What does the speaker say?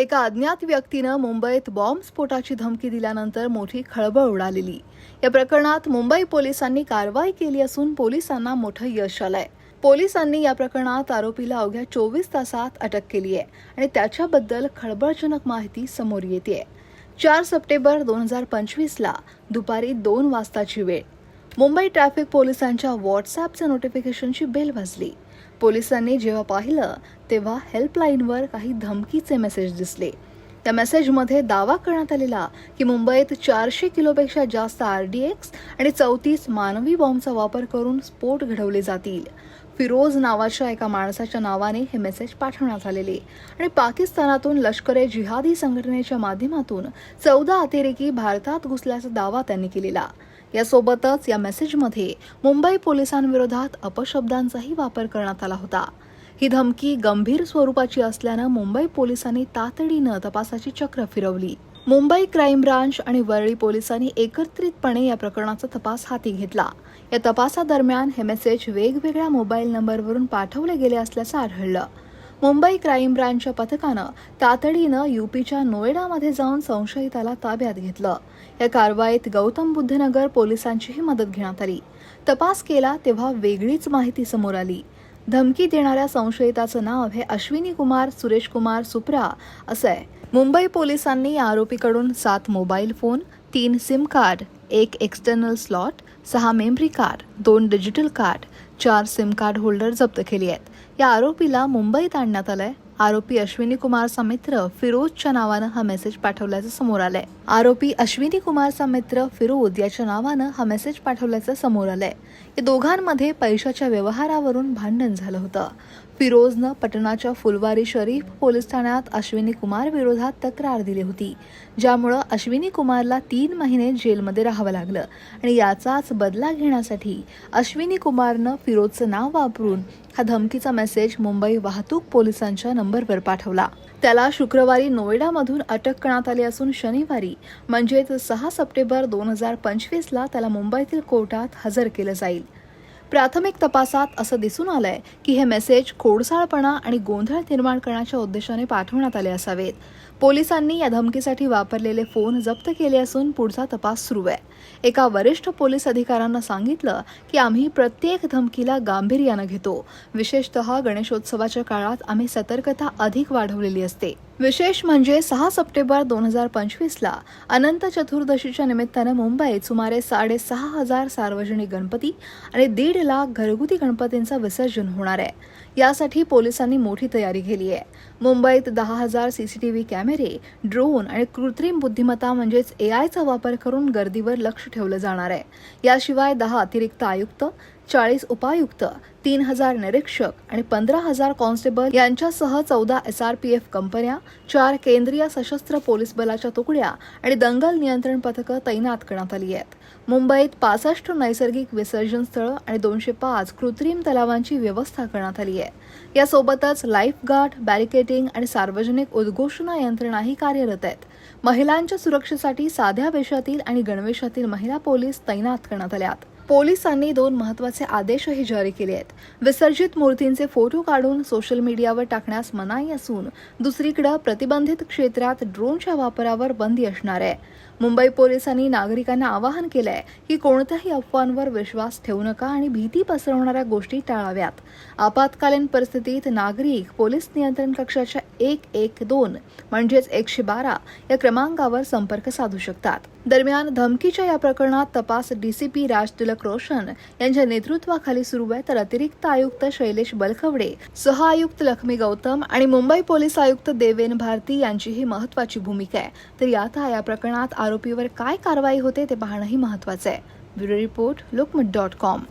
एका अज्ञात व्यक्तीनं मुंबईत बॉम्बस्फोटाची धमकी दिल्यानंतर मोठी खळबळ उडालेली. या प्रकरणात मुंबई पोलिसांनी कारवाई केली असून पोलिसांना मोठं यश आलंय. पोलिसांनी या प्रकरणात आरोपीला अवघ्या चोवीस तासात अटक केली आहे आणि त्याच्याबद्दल खळबळजनक माहिती समोर येते. चार सप्टेंबर दोन हजार पंचवीसला दुपारी दोन वाजताची वेळ. मुंबई ट्रॅफिक पोलिसांच्या व्हॉट्सॲपच्या नोटिफिकेशनची बेल वाजली. पोलिसांनी जेव्हा पाहिलं तेव्हा हेल्पलाईनवर काही धमकीचे मेसेज दिसले. त्या मेसेजमध्ये दावा करण्यात आलेला की मुंबईत चारशे किलोपेक्षा जास्त आर डी एक्स आणि चौतीस मानवी बॉम्बचा वापर करून स्फोट घडवले जातील. फिरोज नावाच्या एका माणसाच्या नावाने हे मेसेज पाठवण्यात आलेले. आणि पाकिस्तानातून लष्कर ए जिहादी संघटनेच्या माध्यमातून चौदा अतिरेकी भारतात घुसल्याचा दावा त्यांनी केलेला. यासोबतच या मेसेजमध्ये मुंबई पोलिसांविरोधात अपशब्दांचाही वापर करण्यात आला होता. ही धमकी गंभीर स्वरूपाची असल्यानं मुंबई पोलिसांनी तातडीनं तपासाची चक्र फिरवली. मुंबई क्राईम ब्रांच आणि वरळी पोलिसांनी एकत्रितपणे या प्रकरणाचा तपास हाती घेतला. या तपासादरम्यान हे मेसेज वेगवेगळ्या मोबाईल नंबरवरून पाठवले गेले असल्याचं आढळलं. मुंबई क्राईम ब्रँचच्या पथकानं तातडीनं युपीच्या नोएडामध्ये जाऊन संशयिताला ताब्यात घेतलं. या कारवाईत गौतम बुद्धनगर पोलिसांचीही मदत घेण्यात आली. तपास केला तेव्हा वेगळीच माहिती समोर आली. धमकी देणाऱ्या संशयिताचं नाव हे अश्विनी कुमार सुरेश कुमार सुप्रा असं आहे. मुंबई पोलिसांनी या आरोपीकडून सात मोबाईल फोन तीन सिम कार्ड एक एक्सटर्नल स्लॉट सहा मेमरी कार्ड दोन डिजिटल कार्ड चार सिम कार्ड होल्डर जप्त केली आहेत. या आरोपीला मुंबईत आणण्यात आलंय. आरोपी अश्विनी कुमारचा मित्र फिरोजच्या नावानं हा मेसेज पाठवल्याचं समोर आलंय. आरोपी अश्विनी कुमारचा मित्र फिरोज याच्या नावानं हा मेसेज पाठवल्याचं समोर आलंय. या दोघांमध्ये पैशाच्या व्यवहारावरून भांडण झालं होतं. फिरोजनं पटनाच्या फुलवारी शरीफ पोलीस ठाण्यात अश्विनी कुमार विरोधात तक्रार दिली होती ज्यामुळं अश्विनी कुमारला तीन महिने जेलमध्ये राहावं लागलं. आणि याचाच बदला घेण्यासाठी अश्विनी कुमारनं फिरोजचं नाव वापरून हा धमकीचा मेसेज मुंबई वाहतूक पोलिसांच्या नंबरवर पाठवला. त्याला शुक्रवारी नोएडामधून अटक करण्यात आली असून शनिवारी म्हणजेच सहा सप्टेंबर दोन हजार पंचवीसला त्याला मुंबईतील कोर्टात हजर केलं जाईल. प्राथमिक तपासात असं दिसून आलंय की हे मेसेज खोडसाळपणा आणि गोंधळ निर्माण करण्याच्या उद्देशाने पाठवण्यात आले असावेत. पोलिसांनी या धमकीसाठी वापरलेले फोन जप्त केले असून पुढचा तपास सुरू आहे. एका वरिष्ठ पोलीस अधिकाऱ्यांना सांगितलं की आम्ही प्रत्येक धमकीला गांभीर्यानं घेतो. विशेषतः गणेशोत्सवाच्या काळात आम्ही सतर्कता अधिक वाढवलेली असते. विशेष म्हणजे सहा सप्टेंबर दोन हजार पंचवीसला अनंत चतुर्दशीच्या निमित्तानं मुंबईत सुमारे साडेसहा हजार सार्वजनिक गणपती आणि दीड लाख घरगुती गणपतींचं विसर्जन होणार आहे. यासाठी पोलिसांनी मोठी तयारी केली आहे. मुंबईत दहा हजार सीसीटीव्ही कॅमेरे ड्रोन आणि कृत्रिम बुद्धिमत्ता म्हणजेच एआयचा वापर करून गर्दीवर लक्ष ठेवलं जाणार आहे. याशिवाय दहा अतिरिक्त आयुक्त चाळीस उपायुक्त तीन हजार निरीक्षक आणि पंधरा हजार कॉन्स्टेबल यांच्यासह चौदा एस आर पी एफ कंपन्या चार केंद्रीय सशस्त्र पोलीस बलाच्या तुकड्या आणि दंगल नियंत्रण पथकं तैनात करण्यात आली आहेत. मुंबईत पासष्ट नैसर्गिक विसर्जन स्थळं आणि दोनशे पाच कृत्रिम तलावांची व्यवस्था करण्यात आली आहे. यासोबतच लाईफगार्ड बॅरिकेटिंग आणि सार्वजनिक उद्घोषणा यंत्रणाही कार्यरत आहेत. महिलांच्या सुरक्षेसाठी साध्या वेशातील आणि गणवेशातील महिला पोलीस तैनात करण्यात आल्यात पोलिसांनी दोन महत्त्वाचे आदेशही जारी केले आहेत. विसर्जित मूर्तींचे फोटो काढून सोशल मीडियावर टाकण्यास मनाई असून दुसरीकडे प्रतिबंधित क्षेत्रात ड्रोनच्या वापरावर बंदी असणार आहे. मुंबई पोलिसांनी नागरिकांना आवाहन केलं आहे की कोणत्याही अफवांवर विश्वास ठेवू नका आणि भीती पसरवणाऱ्या गोष्टी टाळाव्यात. आपत्कालीन परिस्थितीत नागरिक पोलीस नियंत्रण कक्षाच्या एक एक दोन म्हणजेच एकशे बारा या क्रमांकावर संपर्क साधू शकतात. दरम्यान धमकीच्या या प्रकरणात तपास डीसीपी राज तिलक रोशन यांच्या नेतृत्वाखाली सुरू आहे तर अतिरिक्त आयुक्त शैलेश बलखवडे सहआयुक्त लक्ष्मी गौतम आणि मुंबई पोलीस आयुक्त देवेन भारती यांचीही महत्वाची भूमिका आहे. तर यात या प्रकरणात आरोपीवर काय कारवाई होते ते पाहणंही महत्वाचं आहे. Bureau report Lokmat dot com.